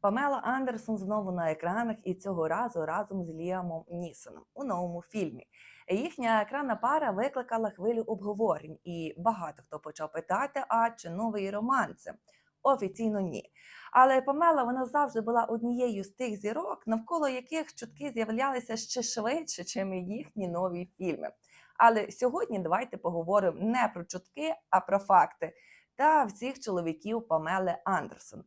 Памела Андерсон знову на екранах і цього разу разом з Ліамом Нісоном у новому фільмі. Їхня екранна пара викликала хвилю обговорень, і багато хто почав питати: а чи новий роман це? Офіційно ні. Але Памела вона завжди була однією з тих зірок, навколо яких чутки з'являлися ще швидше, чим їхні нові фільми. Але сьогодні давайте поговоримо не про чутки, а про факти та всіх чоловіків Памели Андерсон.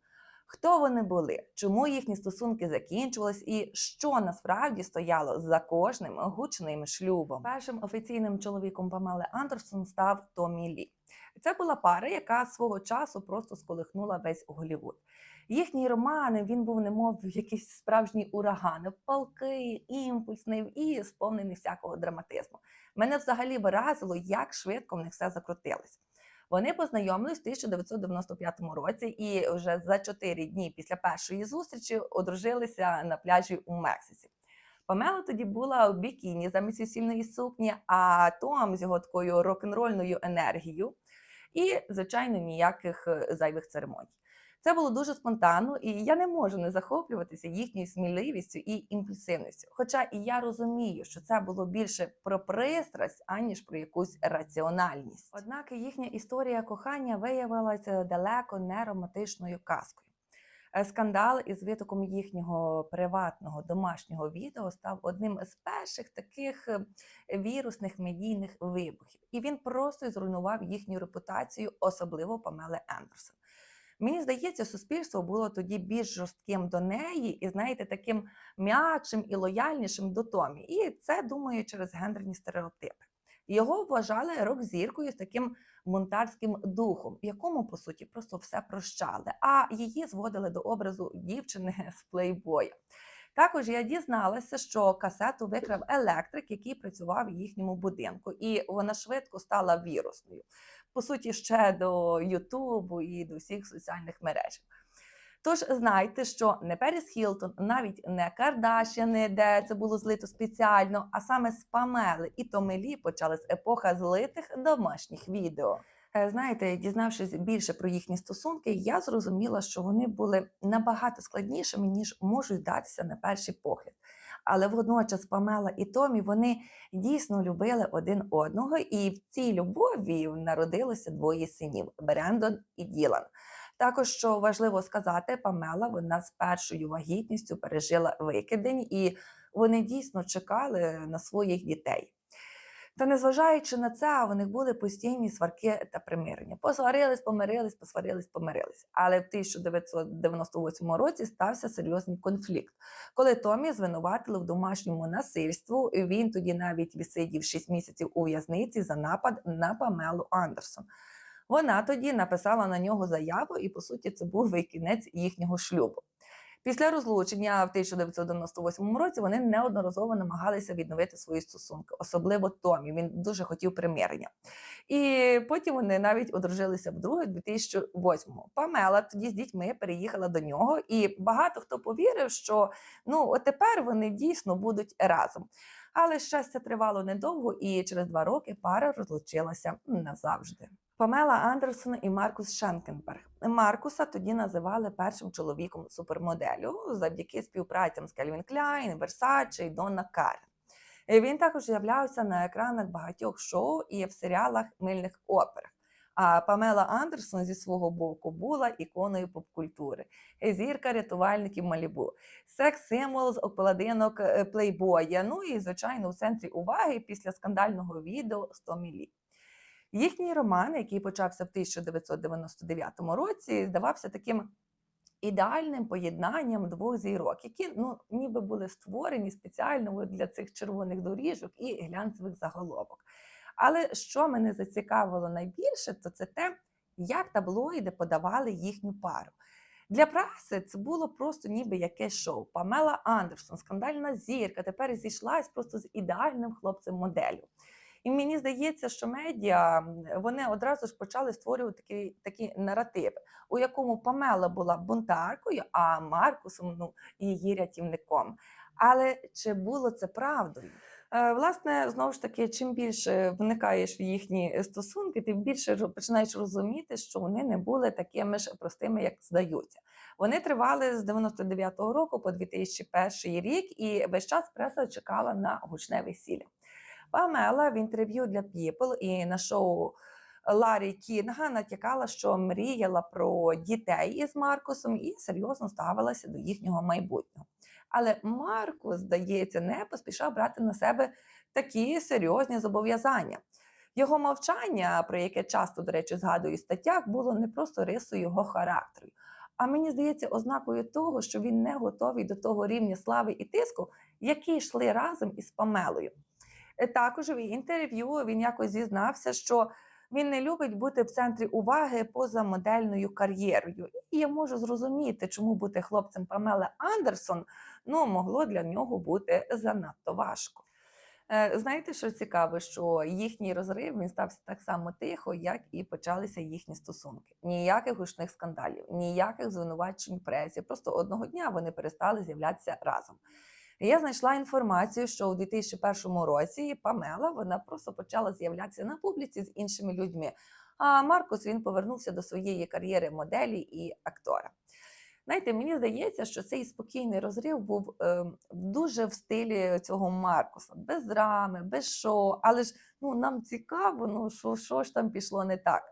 Хто вони були, чому їхні стосунки закінчувались, і що насправді стояло за кожним гучним шлюбом? Першим офіційним чоловіком Памели Андерсон став Томі Лі. Це була пара, яка свого часу просто сколихнула весь Голлівуд. Їхній роман він був немов якийсь справжній ураган, палкий, імпульсний і сповнений всякого драматизму. Мене взагалі вразило, як швидко в них все закрутилось. Вони познайомились в 1995 році і вже за чотири дні після першої зустрічі одружилися на пляжі у Мексиці. Памела тоді була в бікіні замість весільної сукні, а Том з його такою рок-н-рольною енергією і, звичайно, ніяких е, зайвих церемоній. Це було дуже спонтанно, і я не можу не захоплюватися їхньою сміливістю і імпульсивністю. Хоча і я розумію, що це було більше про пристрасть, аніж про якусь раціональність. Однак їхня історія кохання виявилася далеко не романтичною казкою. Е, Скандал із витоком їхнього приватного домашнього відео став одним з перших таких е, вірусних медійних вибухів, і він просто зруйнував їхню репутацію, особливо Памели Ендерсон. Мені здається, суспільство було тоді більш жорстким до неї і, знаєте, таким м'якшим і лояльнішим до Томі. І це думаю через гендерні стереотипи. Його вважали рок-зіркою з таким бунтарським духом, якому по суті просто все прощали, а її зводили до образу дівчини з плейбоя. Також я дізналася, що касету викрав електрик, який працював в їхньому будинку, і вона швидко стала вірусною. По суті, ще до Ютубу і до всіх соціальних мереж. Тож знайте, що не Періс Хілтон, навіть не Кардашяни, де це було злито спеціально, а саме з Памели і Томелі почалась епоха злитих домашніх відео. Е, Знаєте, дізнавшись більше про їхні стосунки, я зрозуміла, що вони були набагато складнішими, ніж можуть здатися на перший погляд. Але водночас Памела і Томі вони дійсно любили один одного, і в цій любові народилося двоє синів Брендон і Ділан. Також, що важливо сказати, Памела вона з першою вагітністю пережила викидень, і вони дійсно чекали на своїх дітей. Та незважаючи на це, у них були постійні сварки та примирення. Посварились, помирились, посварились, помирились. Але в 1998 році стався серйозний конфлікт, коли Томі звинуватили в домашньому насильству. і Він тоді навіть відсидів 6 місяців у в'язниці за напад на Памелу Андерсон. Вона тоді написала на нього заяву, і по суті це був кінець їхнього шлюбу. Після розлучення в 1998 році вони неодноразово намагалися відновити свої стосунки, особливо Томі. Він дуже хотів примирення. І потім вони навіть одружилися вдруге 2008-му. Памела тоді з дітьми переїхала до нього, і багато хто повірив, що ну тепер вони дійсно будуть разом. Але щастя тривало недовго, і через два роки пара розлучилася назавжди. Памела Андерсон і Маркус Шенкенберг. Маркуса тоді називали першим чоловіком супермоделю завдяки співпрацям з Кельвін Кляйн, Версаче і Донна Карен. Він також з'являвся на екранах багатьох шоу і в серіалах мильних операх. А Памела Андерсон зі свого боку була іконою попкультури, зірка рятувальників Малібу, секс-символ з обкладинок е, плейбоя. Ну і звичайно у центрі уваги після скандального відео з Томі Лі. Їхній роман, який почався в 1999 році, здавався таким ідеальним поєднанням двох зірок, які ну, ніби були створені спеціально для цих червоних доріжок і глянцевих заголовок. Але що мене зацікавило найбільше, то це те, як таблоїди подавали їхню пару. Для праси це було просто ніби якесь шоу. Памела Андерсон, скандальна зірка, тепер зійшлась просто з ідеальним хлопцем моделлю. І мені здається, що медіа вони одразу ж почали створювати такі, такі наративи, у якому Памела була бунтаркою, а Маркусом ну, її рятівником. Але чи було це правдою? Е, Власне, знову ж таки, чим більше вникаєш в їхні стосунки, тим більше починаєш розуміти, що вони не були такими ж простими, як здаються. Вони тривали з 99-го року по 2001 рік, і весь час преса чекала на гучне весілля. Памела в інтерв'ю для People і на шоу Ларі Кінга натякала, що мріяла про дітей із Маркусом і серйозно ставилася до їхнього майбутнього. Але Маркус, здається, не поспішав брати на себе такі серйозні зобов'язання. Його мовчання, про яке часто, до речі, згадую в статтях, було не просто рисою його характеру, а мені здається, ознакою того, що він не готовий до того рівня слави і тиску, які йшли разом із Памелою. Е, Також в інтерв'ю він якось зізнався, що він не любить бути в центрі уваги поза модельною кар'єрою. І я можу зрозуміти, чому бути хлопцем Памели Андерсон ну, могло для нього бути занадто важко. Е, Знаєте, що цікаво, що їхній розрив він стався так само тихо, як і почалися їхні стосунки. Ніяких гучних скандалів, ніяких звинувачень пресі. Просто одного дня вони перестали з'являтися разом. І Я знайшла інформацію, що у 2001 році Памела вона просто почала з'являтися на публіці з іншими людьми. А Маркус він повернувся до своєї кар'єри моделі і актора. Знаєте, мені здається, що цей спокійний розрив був е, дуже в стилі цього Маркуса, без драми, без шоу. Але ж ну, нам цікаво, ну що, що ж там пішло не так.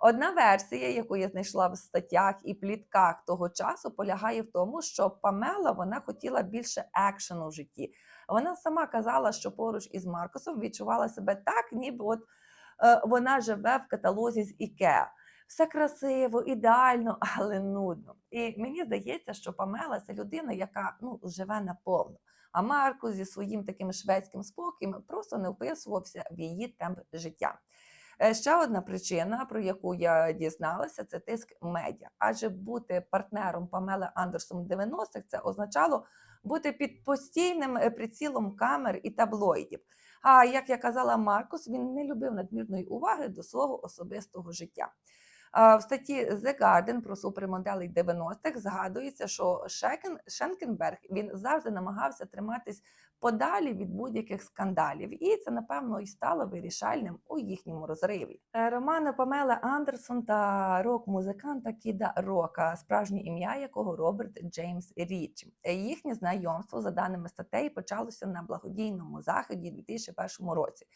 Одна версія, яку я знайшла в статтях і плітках того часу, полягає в тому, що Памела вона хотіла більше екшену в житті. Вона сама казала, що поруч із Маркусом відчувала себе так, ніби от е, вона живе в каталозі з Ікеа. Все красиво, ідеально, але нудно. І мені здається, що Памела це людина, яка ну, живе наповну. А Маркус зі своїм таким шведським спокоєм просто не вписувався в її темп життя. Е, Ще одна причина, про яку я дізналася, це тиск медіа. Адже бути партнером Памели Андерсон в 90-х це означало бути під постійним е, прицілом камер і таблоїдів. А як я казала, Маркус він не любив надмірної уваги до свого особистого життя. В статті The Guardian про супермоделей 90-х згадується, що Шенкенберг він завжди намагався триматись подалі від будь-яких скандалів, і це напевно і стало вирішальним у їхньому розриві. Е, Романа Памела Андерсон та рок-музиканта Кіда Рока, справжнє ім'я якого Роберт Джеймс Річ. Е, Їхнє знайомство, за даними статей, почалося на благодійному заході у 2001 році,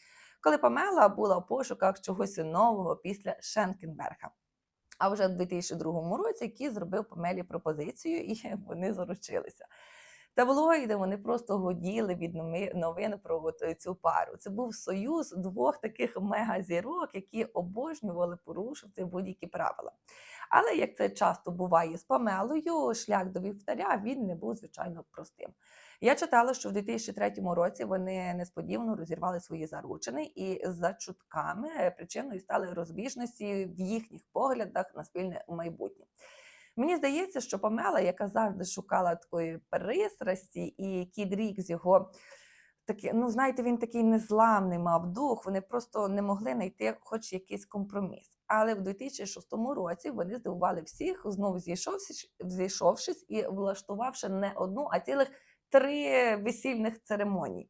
коли Памела була в пошуках чогось нового після Шенкенберга. А вже в 2002 році Кі зробив Памелі пропозицію, і вони заручилися. Таблоїди вони просто годіли від новин про е, цю пару. Це був союз двох таких мегазірок, які обожнювали порушувати будь-які правила. Але як це часто буває з Памелою, шлях до вівтаря він не був звичайно простим. Я читала, що в 2003 році вони несподівано розірвали свої заручини, і за чутками е, причиною стали розбіжності в їхніх поглядах на спільне майбутнє. Мені здається, що Памела, яка завжди шукала такої пристрасті, і Кід Рік з його такі, ну знаєте, він такий незламний мав дух. Вони просто не могли знайти хоч якийсь компроміс. Але в 2006 році вони здивували всіх, знову зійшовшись, зійшовшись і влаштувавши не одну, а цілих три весільних церемонії.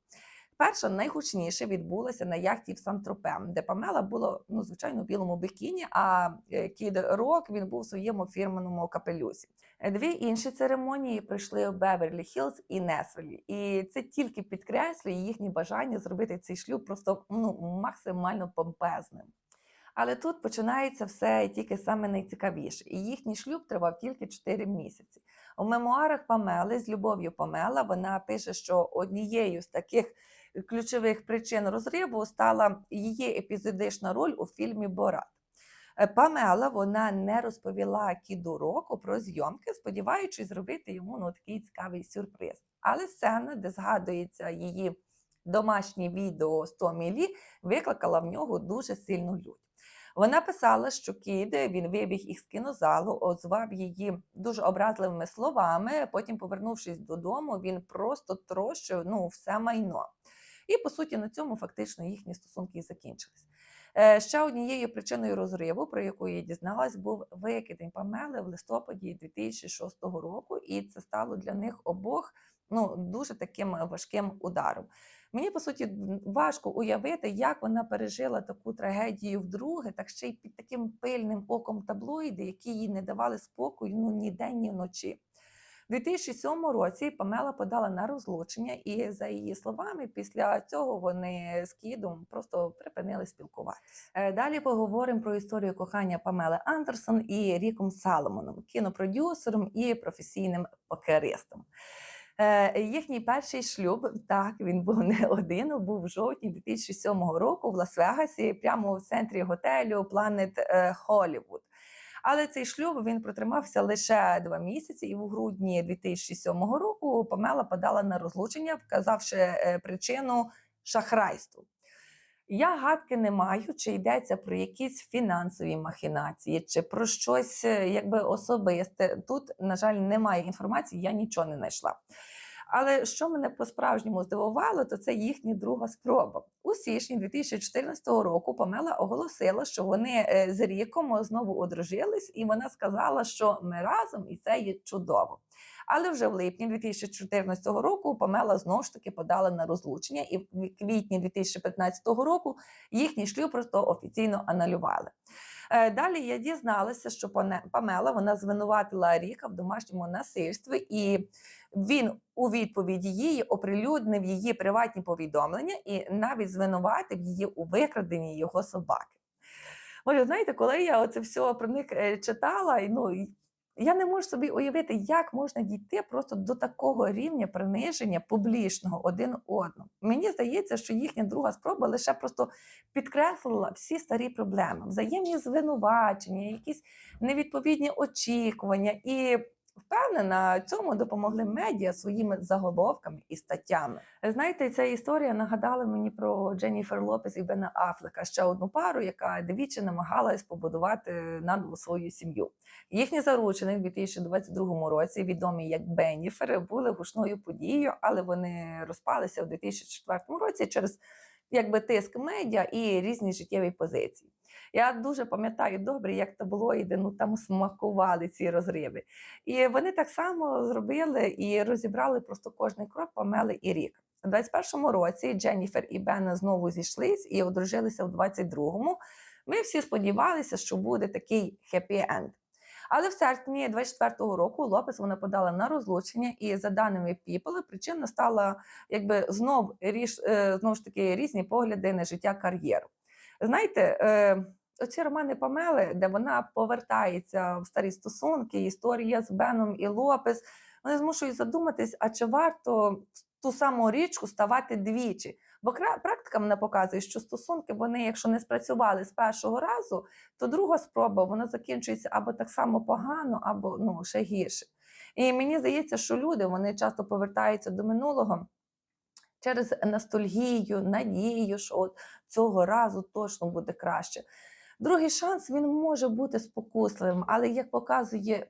Перша найгучніше відбулася на яхті в Сан-Тропе, де Памела була ну, звичайно в білому бикіні, а е, Кід Рок він був в своєму фірменому капелюсі. Е, Дві інші церемонії пройшли у Беверлі Хіллз і Несвелі. І це тільки підкреслює їхнє бажання зробити цей шлюб просто ну, максимально помпезним. Але тут починається все тільки саме найцікавіше. І їхній шлюб тривав тільки 4 місяці. У мемуарах Памели з любов'ю Памела вона пише, що однією з таких ключових причин розриву стала її епізодична роль у фільмі Борат. Е, Памела вона не розповіла Кіду Року про зйомки, сподіваючись зробити йому ну, такий цікавий сюрприз. Але сцена, де згадується її домашнє відео з Томі викликала в нього дуже сильну лють. Вона писала, що Кід він вибіг із кінозалу, озвав її дуже образливими словами. Потім, повернувшись додому, він просто трощив ну, все майно. І по суті на цьому фактично їхні стосунки і закінчились. Е, Ще однією причиною розриву, про яку я дізналась, був викидень Памели в листопаді 2006 року, і це стало для них обох ну дуже таким важким ударом. Мені по суті важко уявити, як вона пережила таку трагедію вдруге, так ще й під таким пильним оком таблоїди, які їй не давали спокою ну ні день, ні вночі. У 2007 році Памела подала на розлучення, і за її словами, після цього вони з Кідом просто припинили спілкуватися. Е, Далі поговоримо про історію кохання Памели Андерсон і Ріком Саломоном, кінопродюсером і професійним покеристом. Е, Їхній перший шлюб, так він був не один, був в жовтні 2007 року в Лас-Вегасі, прямо в центрі готелю Planet е, Hollywood. Але цей шлюб він протримався лише два місяці, і в грудні 2007 року Памела подала на розлучення, вказавши е, причину шахрайству. Я гадки не маю, чи йдеться про якісь фінансові махінації, чи про щось е, якби особисте. Тут, на жаль, немає інформації, я нічого не знайшла. Але що мене по-справжньому здивувало, то це їхня друга спроба. У січні 2014 року Памела оголосила, що вони е, з Ріком знову одружились, і вона сказала, що ми разом, і це є чудово. Але вже в липні 2014 року Памела знову ж таки подала на розлучення, і в квітні 2015 року їхній шлюб просто офіційно анулювали. Е, Далі я дізналася, що Памела вона звинуватила Ріка в домашньому насильстві, і він у відповіді її оприлюднив її приватні повідомлення і навіть звинуватив її у викраденні його собаки. Може, знаєте, коли я оце все про них е, читала, ну я не можу собі уявити, як можна дійти просто до такого рівня приниження публічного один одному. Мені здається, що їхня друга спроба лише просто підкреслила всі старі проблеми, взаємні звинувачення, якісь невідповідні очікування. І впевнена, цьому допомогли медіа своїми заголовками і статтями. Знаєте, ця історія нагадала мені про Дженніфер Лопес і Бена Афлека, ще одну пару, яка двічі намагалась побудувати наново свою сім'ю. Їхні заручені в 2022 році, відомі як Бенніфер, були гучною подією, але вони розпалися у 2004 році через якби тиск медіа і різні життєві позиції. Я дуже пам'ятаю добре, як таблоїди ну там смакували ці розриви. І вони так само зробили і розібрали просто кожний крок Памели і рік. У 21-му році Дженніфер і Бен знову зійшлись і одружилися у 22-му. Ми всі сподівалися, що буде такий хеппі-енд. Але в серпні 24-го року Лопес вона подала на розлучення, і за даними People, причина стала якби знов ріш, е, знову ж таки різні погляди на життя кар'єру. Знаєте, е, оці романи Памели, де вона повертається в старі стосунки, історія з Беном і Лопес, вони змушують задуматись, а чи варто ту саму річку ставати двічі? Бо практика мене показує, що стосунки, вони, якщо не спрацювали з першого разу, то друга спроба вона закінчується або так само погано, або ну ще гірше. І мені здається, що люди вони часто повертаються до минулого через ностальгію, надію, що от цього разу точно буде краще. Другий шанс він може бути спокусливим, але як показує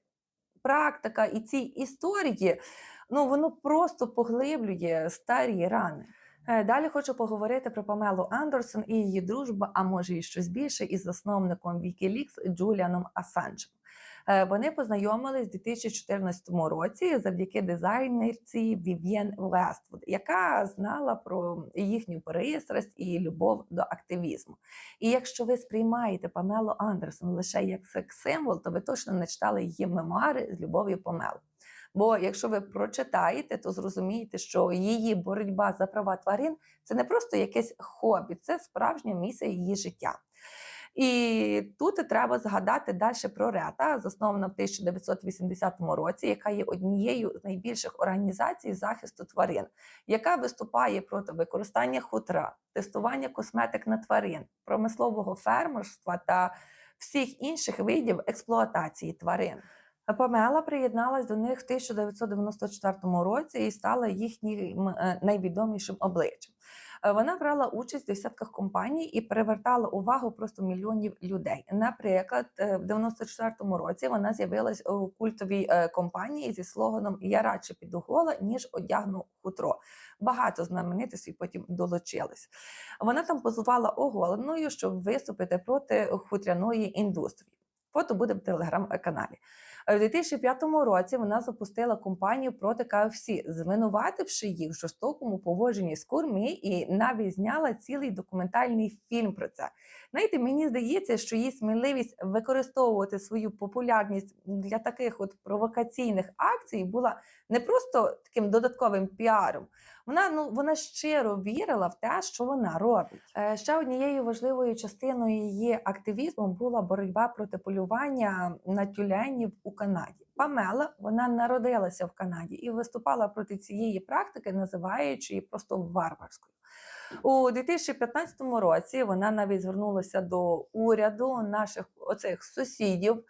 практика і ці історії, ну воно просто поглиблює старі рани. Е, Далі хочу поговорити про Памелу Андерсон і її дружбу, а може і щось більше, із засновником Wikileaks Джуліаном Асанджем. Е, Вони познайомились у 2014 році завдяки дизайнерці Вів'єн Вествуд, яка знала про їхню пристрасть і любов до активізму. І якщо ви сприймаєте Памелу Андерсон лише як секс-символ, то ви точно не читали її мемуари з любов'ю Памел. Бо якщо ви прочитаєте, то зрозумієте, що її боротьба за права тварин це не просто якесь хобі, це справжня місія її життя. І тут треба згадати далі про Рета, заснована в 1980 році, яка є однією з найбільших організацій захисту тварин, яка виступає проти використання хутра, тестування косметик на тварин, промислового фермерства та всіх інших видів експлуатації тварин. Памела приєдналась до них в 1994 році і стала їхнім е, найвідомішим обличчям. Вона брала участь в десятках компаній і привертала увагу просто мільйонів людей. Наприклад, е, в 94-му році вона з'явилась у культовій е, компанії зі слоганом Я радше піду гола, ніж одягну хутро. Багато знаменитостей потім долучились. Вона там позувала оголеною, щоб виступити проти хутряної індустрії. Фото буде в телеграм-каналі. Е, У 2005 році вона запустила компанію проти KFC, звинувативши їх в жорстокому поводженні з курми і навіть зняла цілий документальний фільм про це. Знаєте, мені здається, що її сміливість використовувати свою популярність для таких от провокаційних акцій була не просто таким додатковим піаром. Вона ну вона щиро вірила в те, що вона робить. Е, Ще однією важливою частиною її активізму була боротьба проти полювання на тюленів у Канаді. Памела вона народилася в Канаді і виступала проти цієї практики, називаючи її просто варварською. У 2015 році вона навіть звернулася до уряду наших оцих сусідів.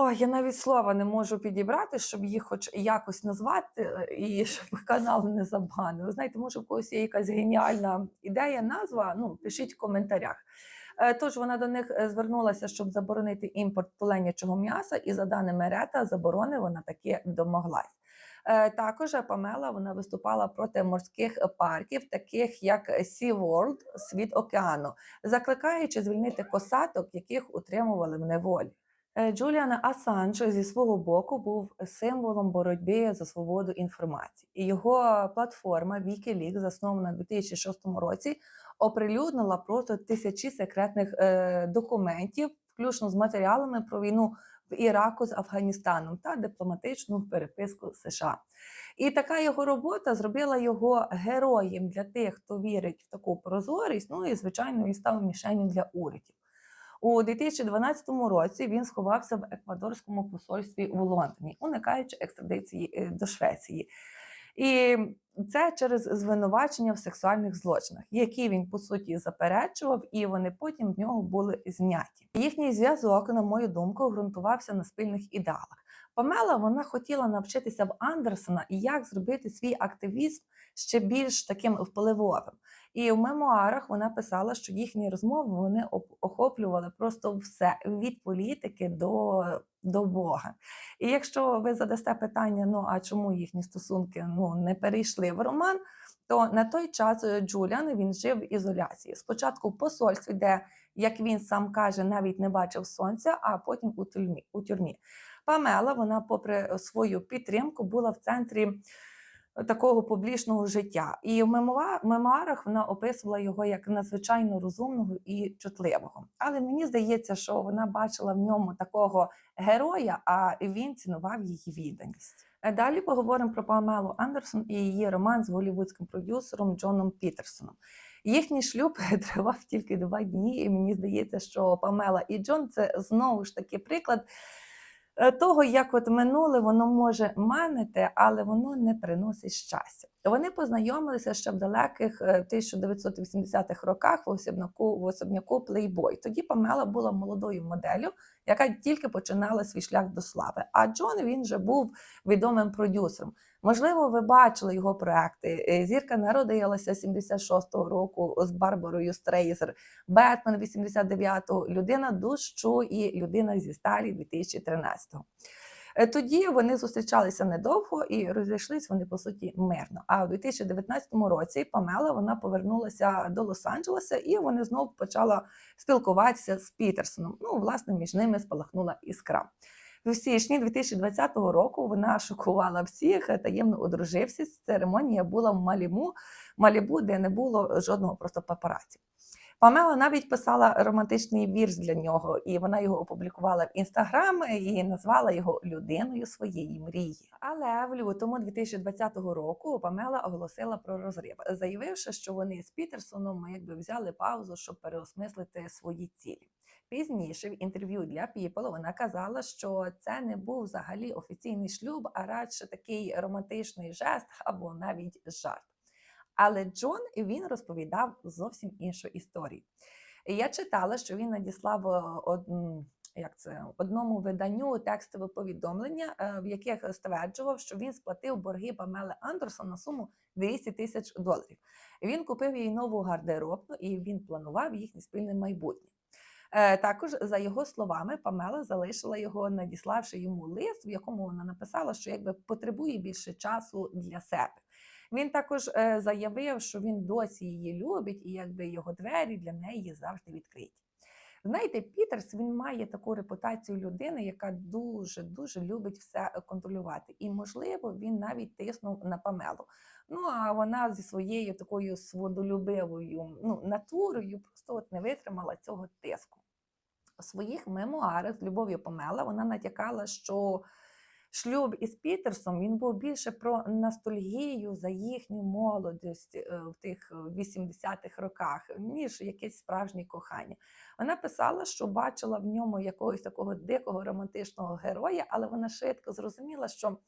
Ой, я навіть слова не можу підібрати, щоб їх хоч якось назвати е, і щоб канал не забанили. Знаєте, може, в когось є якась геніальна ідея, назва. Ну, пишіть в коментарях. Е, Тож вона до них е, звернулася, щоб заборонити імпорт туленячого м'яса, і за даними Рета, заборони вона таки домоглась. Е, Також Памела вона виступала проти морських парків, таких як Sea World, світ океану, закликаючи звільнити косаток, яких утримували в неволі. Е, Джуліан Асанж зі свого боку був символом боротьби за свободу інформації. І його платформа Wikileaks, заснована у 2006 році, оприлюднила просто тисячі секретних е, документів, включно з матеріалами про війну в Іраку з Афганістаном та дипломатичну переписку США. І така його робота зробила його героєм для тих, хто вірить в таку прозорість. Ну і звичайно, він став мішенью для урядів. У 2012 році він сховався в еквадорському посольстві в Лондоні, уникаючи екстрадиції е, до Швеції. І це через звинувачення в сексуальних злочинах, які він по суті заперечував, і вони потім в нього були зняті. Їхній зв'язок, на мою думку, ґрунтувався на спільних ідеалах. Памела вона хотіла навчитися в Андерсона, як зробити свій активізм ще більш таким впливовим. І в мемуарах вона писала, що їхні розмови вони охоплювали просто все від політики до, до Бога. І якщо ви задасте питання, ну а чому їхні стосунки ну не перейшли в роман, то на той час е, Джуліан він жив в ізоляції. Спочатку в посольстві, де, як він сам каже, навіть не бачив сонця, а потім у тюрмі. У тюрмі. Памела, вона, попри свою підтримку, була в центрі такого публічного життя. І в мемуарах вона описувала його як надзвичайно розумного і чутливого. Але мені здається, що вона бачила в ньому такого героя, а він цінував її відданість. Е, Далі поговоримо про Памелу Андерсон і її роман з голівудським продюсером Джоном Пітерсоном. Їхній шлюб тривав тільки два дні, і мені здається, що Памела і Джон це знову ж таки приклад того, як от минуле воно може манити, але воно не приносить щастя. Вони познайомилися ще в далеких е, 1980-х роках в особняку, в особняку Playboy. Тоді Памела була молодою моделлю, яка тільки починала свій шлях до слави. А Джон він вже був відомим продюсером. Можливо, ви бачили його проекти. Е, Зірка народилася 76-го року з Барбарою Стрейзер, Бетмен 89-го, Людина дощу і Людина зі сталі 2013-го. Е, Тоді вони зустрічалися недовго і розійшлись вони по суті мирно. А у 2019 році Памела вона повернулася до Лос-Анджелеса і вони знову почала спілкуватися з Пітерсоном. Ну, власне, між ними спалахнула іскра. В січні 2020 року вона шокувала всіх, таємно одружився. Церемонія була в Маліму, Малібу, де не було жодного просто папараці. Памела навіть писала романтичний вірш для нього, і вона його опублікувала в інстаграм і назвала його людиною своєї мрії. Але в лютому 2020 року Памела оголосила про розрив, заявивши, що вони з Пітерсоном якби взяли паузу, щоб переосмислити свої цілі. Пізніше в інтерв'ю для People вона казала, що це не був взагалі офіційний шлюб, а радше такий романтичний жест або навіть жарт. Але Джон він розповідав зовсім іншу історію. Я читала, що він надіслав е, од- як це, одному виданню текстове повідомлення, е, в яких стверджував, що він сплатив борги Памели Андерсон на суму 200 тисяч доларів. Він купив їй нову гардеробну і він планував їхнє спільне майбутнє. Е, Також, за його словами, Памела залишила його, надіславши йому лист, в якому вона написала, що якби потребує більше часу для себе. Він також е, заявив, що він досі її любить, і якби його двері для неї завжди відкриті. Знаєте, Пітерс він має таку репутацію людини, яка дуже дуже любить все е, контролювати. І, можливо, він навіть тиснув на Памелу. Ну а вона зі своєю такою сводолюбивою ну, натурою просто от не витримала цього тиску. У своїх мемуарах з любов'ю Памела вона натякала, що шлюб із Пітерсом він був більше про ностальгію за їхню молодість е, в тих е, 80-х роках, ніж якесь справжнє кохання. Вона писала, що бачила в ньому якогось такого дикого романтичного героя, але вона швидко зрозуміла, що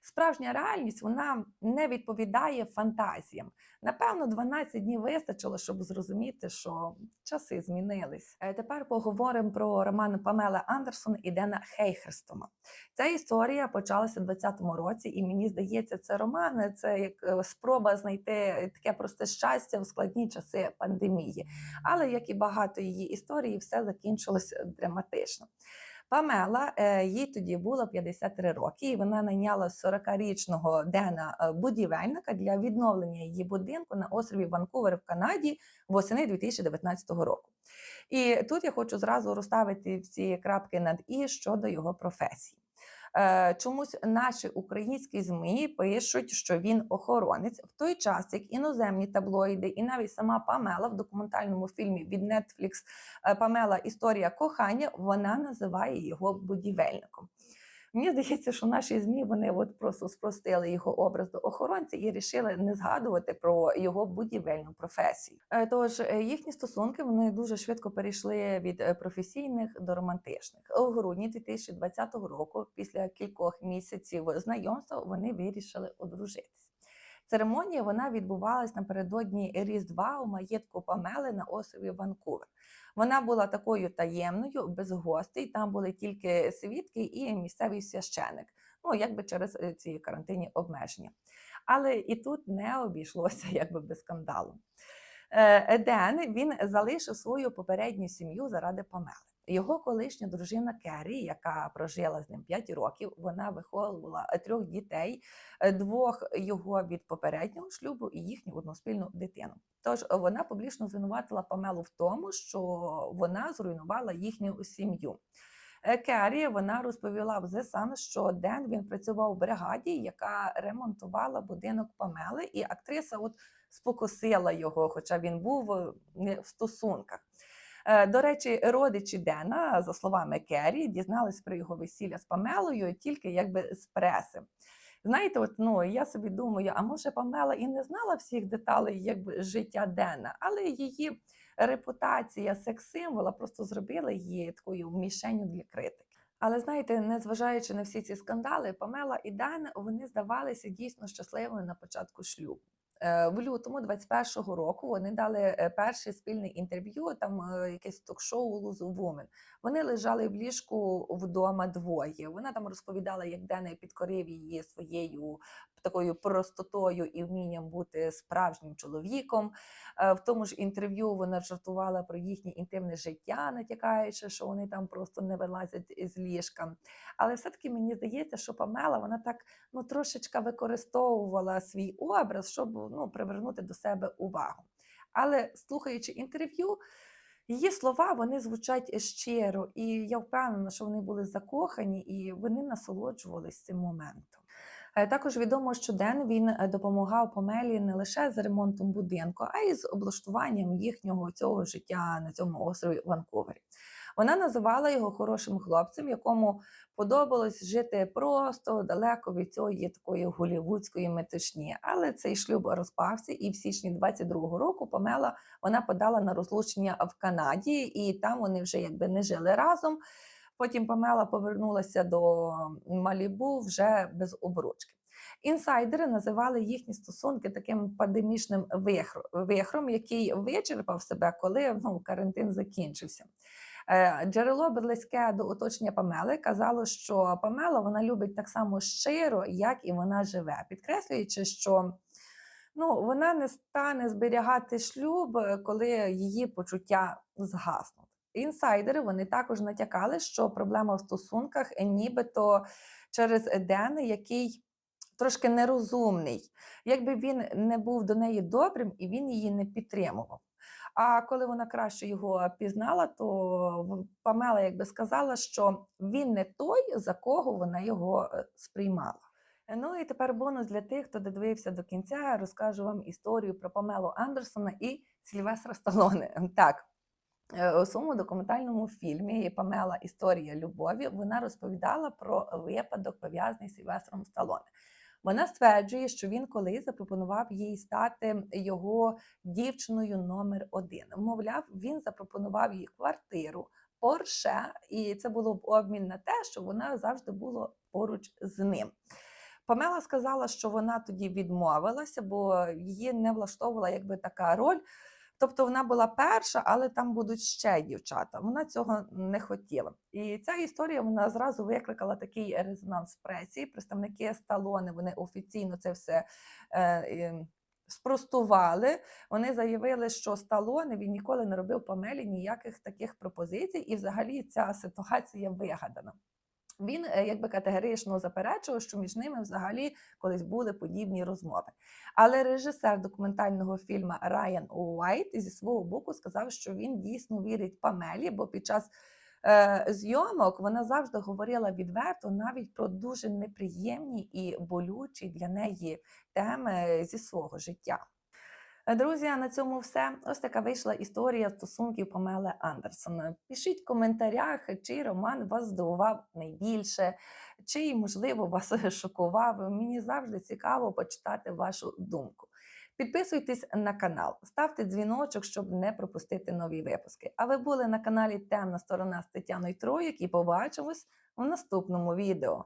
справжня реальність вона не відповідає фантазіям. Напевно, 12 днів вистачило, щоб зрозуміти, що часи змінились. Е, Тепер поговоримо про роман Памела Андерсон і Дена Хейхерстома. Ця історія почалася в 20-му році, і мені здається, це роман це як е, спроба знайти таке просте щастя в складні часи пандемії. Але як і багато її історій, все закінчилось драматично. Памела е, їй тоді було 53 роки, і вона найняла 40-річного Дена е, будівельника для відновлення її будинку на острові Ванкувер в Канаді восени 2019 року. І тут я хочу зразу розставити всі крапки над і щодо його професії. Е, Чомусь наші українські змі пишуть, що він охоронець, в той час як іноземні таблоїди, і навіть сама Памела в документальному фільмі від Netflix е, Памела Історія кохання вона називає його будівельником. Мені здається, що наші змі вони от просто спростили його образ до охоронця і рішили не згадувати про його будівельну професію. Е, Тож е, їхні стосунки вони дуже швидко перейшли від е, професійних до романтичних. У грудні 2020 року, після кількох місяців знайомства, вони вирішили одружитись. Церемонія вона відбувалась напередодні Різдва у маєтку Памели на острові Ванкувер. Вона була такою таємною, без гостей. Там були тільки свідки і місцевий священик. Ну якби через е, ці карантинні обмеження. Але і тут не обійшлося якби без скандалу. Е, Ден він залишив свою попередню сім'ю заради Памели. Його колишня дружина Керрі, яка прожила з ним 5 років, вона виховувала е, трьох дітей, е, двох його від попереднього шлюбу і їхню односпільну дитину. Тож вона публічно звинуватила Памелу в тому, що вона зруйнувала їхню сім'ю. Е, Керрі вона розповіла в The що Ден він працював в бригаді, яка ремонтувала будинок Памели, і актриса от спокусила його, хоча він був е, не в стосунках. Е, До речі, родичі Дена, за словами Керрі, дізнались про його весілля з Памелою тільки якби з преси. Знаєте, от ну я собі думаю, а може Памела і не знала всіх деталей якби життя Дена, але її репутація секс-символа просто зробила її такою мішенью для критики. Але знаєте, незважаючи на всі ці скандали, Памела і Ден вони здавалися дійсно щасливими на початку шлюбу. Е, В лютому 21-го року вони дали е, перше спільне інтерв'ю, там е, якесь ток-шоу Лузу Вумен. Вони лежали в ліжку вдома двоє. Вона там розповідала, як Ден підкорив її своєю такою простотою і вмінням бути справжнім чоловіком. Е, В тому ж інтерв'ю вона жартувала про їхнє інтимне життя, натякаючи, що вони там просто не вилазять з ліжка. Але все-таки мені здається, що Памела вона так ну трошечка використовувала свій образ, щоб ну, привернути до себе увагу. Але слухаючи інтерв'ю, її слова вони звучать щиро, і я впевнена, що вони були закохані і вони насолоджувалися цим моментом. Е, Також відомо, що Ден він е, допомагав Помелі не лише з ремонтом будинку, а й з облаштуванням їхнього цього життя на цьому острові Ванкувері. Вона називала його хорошим хлопцем, якому подобалось жити просто далеко від цієї такої голівудської метушні. Але цей шлюб розпався, і в січні 22-го року Памела вона подала на розлучення в Канаді, і там вони вже якби не жили разом. Потім Памела повернулася до Малібу вже без обручки. Інсайдери називали їхні стосунки таким пандемічним вихром, який вичерпав себе, коли ну, карантин закінчився. Е, Джерело близьке до оточення Памели казало, що Памела вона любить так само щиро, як і вона живе, підкреслюючи, що ну, вона не стане зберігати шлюб, коли її почуття згаснуть. Інсайдери вони також натякали, що проблема в стосунках е, нібито через Дена, який трошки нерозумний, якби він не був до неї добрим і він її не підтримував. А коли вона краще його пізнала, то Памела якби сказала, що він не той, за кого вона його е, сприймала. Ну і тепер бонус для тих, хто додивився до кінця. Розкажу вам історію про Памелу Андерсона і Сільвестра Сталоне. Так. Е, У своєму документальному фільмі Памела Історія любові вона розповідала про випадок, пов'язаний з Сільвестром Сталоне. Вона стверджує, що він колись запропонував їй стати його дівчиною номер один. Мовляв, він запропонував їй квартиру, порше, і це було б обмін на те, що вона завжди була поруч з ним. Памела сказала, що вона тоді відмовилася, бо її не влаштовувала якби така роль. Тобто вона була перша, але там будуть ще дівчата. Вона цього не хотіла. І ця історія вона зразу викликала такий резонанс в пресі. Представники Сталони вони офіційно це все е, спростували. Вони заявили, що Сталоне він ніколи не робив Памелі ніяких таких пропозицій, і взагалі ця ситуація вигадана. Він е, якби категорично заперечував, що між ними взагалі колись були подібні розмови. Але режисер документального фільму Райан Уайт зі свого боку сказав, що він дійсно вірить Памелі, бо під час е, зйомок вона завжди говорила відверто навіть про дуже неприємні і болючі для неї теми зі свого життя. Друзі, на цьому все. Ось така вийшла історія стосунків Памели Андерсон. Пишіть в коментарях, чий роман вас здивував найбільше, чий, можливо, вас шокував. Мені завжди цікаво почитати вашу думку. Підписуйтесь на канал, ставте дзвіночок, щоб не пропустити нові випуски. А ви були на каналі Темна сторона з Тетяною Троєк і побачимось у наступному відео.